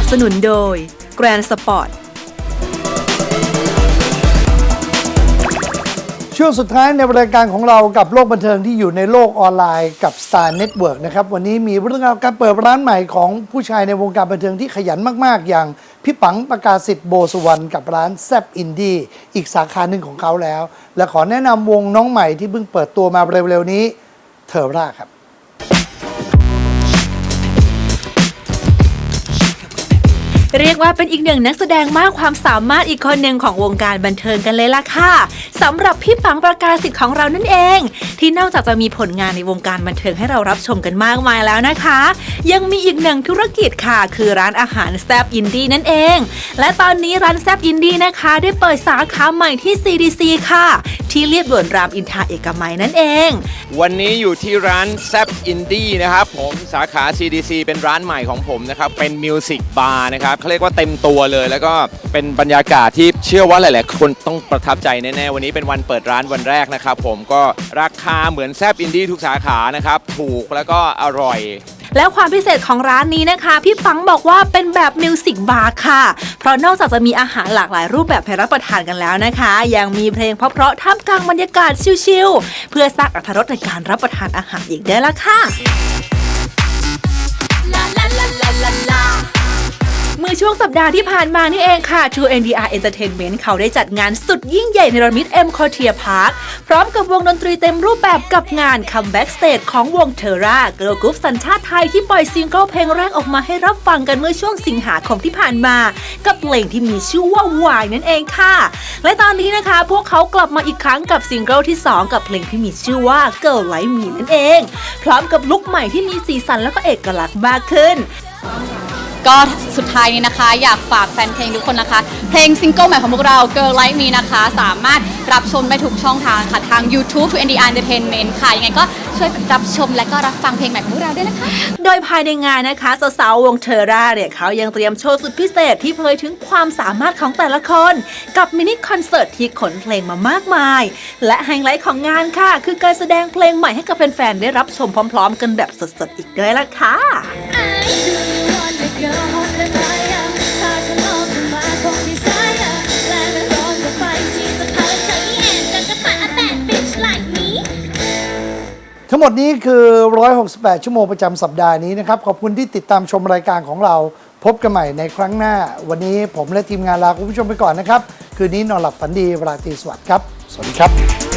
นับสนุนโดย Grand Sport ช่วงสุดท้ายในรายการของเรากับโลกบันเทิงที่อยู่ในโลกออนไลน์กับ Star Network นะครับ วันนี้มีเรื่องราวการเปิดร้านใหม่ของผู้ชายในวงการบันเทิงที่ขยันมาก ๆ อย่างพี่ปังประกาศสิทธิ์โบสุวรรณกับร้านแซบอินดี้อีกสาขาหนึ่งของเขาแล้ว และขอแนะนำวงน้องใหม่ที่เพิ่งเปิดตัวมาเร็ว ๆ นี้เทอร่าครับ เรียกว่าเป็นอีกหนึ่งนักแสดงมากความสามารถอีกคนหนึ่งของวงการบันเทิงกันเลยล่ะค่ะสำหรับพี่ปังประกาศสิทธิ์ของเรานั่นเอง ที่นอกจากจะมีผลงานในวงการบันเทิงให้เรารับชมกันมากมายแล้วนะคะ ยังมีอีกหนึ่งธุรกิจค่ะ คือร้านอาหารแซบอินดี้นั่นเอง และตอนนี้ร้านแซบอินดี้นะคะ ได้เปิดสาขาใหม่ที่ CDC ค่ะ ที่เรียบด่วนรามอินทราเอกมัยนั่นเอง วันนี้อยู่ที่ร้านแซบอินดี้นะครับผมสาขา CDC เป็นร้านใหม่ของผมนะครับ เป็นมิวสิกบาร์นะครับเขาเรียกว่าเต็มตัวเลย แล้วก็เป็นบรรยากาศที่เชื่อว่าหลาย ๆ คนต้องประทับใจแน่ ๆ วันนี้เป็นวันเปิดร้านวันแรกนะครับผมก็ราคาเหมือนแซบอินดี้ทุกสาขานะครับถูกแล้วก็อร่อย แล้วความพิเศษของร้านนี้นะคะ พี่ปังบอกว่าเป็นแบบมิวสิกบาร์ค่ะ เพราะนอกจากจะมีอาหารหลากหลายรูปแบบให้รับประทานกันแล้วนะคะ ยังมีเพลงเพราะๆท่ามกลางบรรยากาศชิลๆเพื่อสร้างอรรถรสในการรับประทานอาหารอีกด้ละค่ะ วงสัปดาห์ที่ผ่านมานี่เองค่ะ True NDR Entertainment เขาได้จัดงานสุดยิ่งใหญ่ในรมิด M c o r t i e r Park พร้อมกับวงดนตรีเต็มรูปแบบกับงาน Comeback Stage ของวงเทอร่าเกิร์ลกรุ๊ปสัญชาติไทยที่ปล่อยซิงเกิลเพลงแรกออกมาให้รับฟังกันเมื่อช่วงสิงหาคมที่ผ่านมา กับเพลงที่มีชื่อว่าวายนั่นเองค่ะ และตอนนี้นะคะ พวกเขากลับมาอีกครั้งกับซิงเกิลที่ 2 กับเพลงที่มีชื่อว่า Girl Like Me นั่นเอง พร้อมกับลุคใหม่ที่มีสีสันและก็เอกลักษณ์มากขึ้น ก็สุดท้ายนี้นะคะ อยากฝากแฟนเพลงทุกคนนะคะ เพลงซิงเกิลใหม่ของพวกเรา Girl Like Me นะคะ สามารถรับชมได้ทุกช่องทางค่ะ ทาง YouTube 2 NDR Entertainment ค่ะยังไงก็ช่วยรับชมและก็รับฟังเพลงใหม่ของพวกเราด้วยนะคะ โดยภายในงานนะคะสาวๆวงเทอร่าเนี่ยเขายังเตรียมโชว์สุดพิเศษที่เผยถึงความสามารถของแต่ละคน กับมินิคอนเสิร์ตที่ขนเพลงมามากมาย และไฮไลท์ของงานค่ะ คือการแสดงเพลงใหม่ให้กับแฟนๆได้รับชมพร้อม ๆ กันแบบสดๆอีกด้วยล่ะค่ะ งหมดนี้คือ 168 ชั่วโมงประจำสัปดาห์นี้นะครับ ขอบคุณที่ติดตามชมรายการของเรา พบกันใหม่ในครั้งหน้า วันนี้ผมและทีมงานลาคุณผู้ชมไปก่อนนะครับ คืนนี้นอนหลับฝันดีราตรีสวัสดิ์ครับ สวัสดีครับ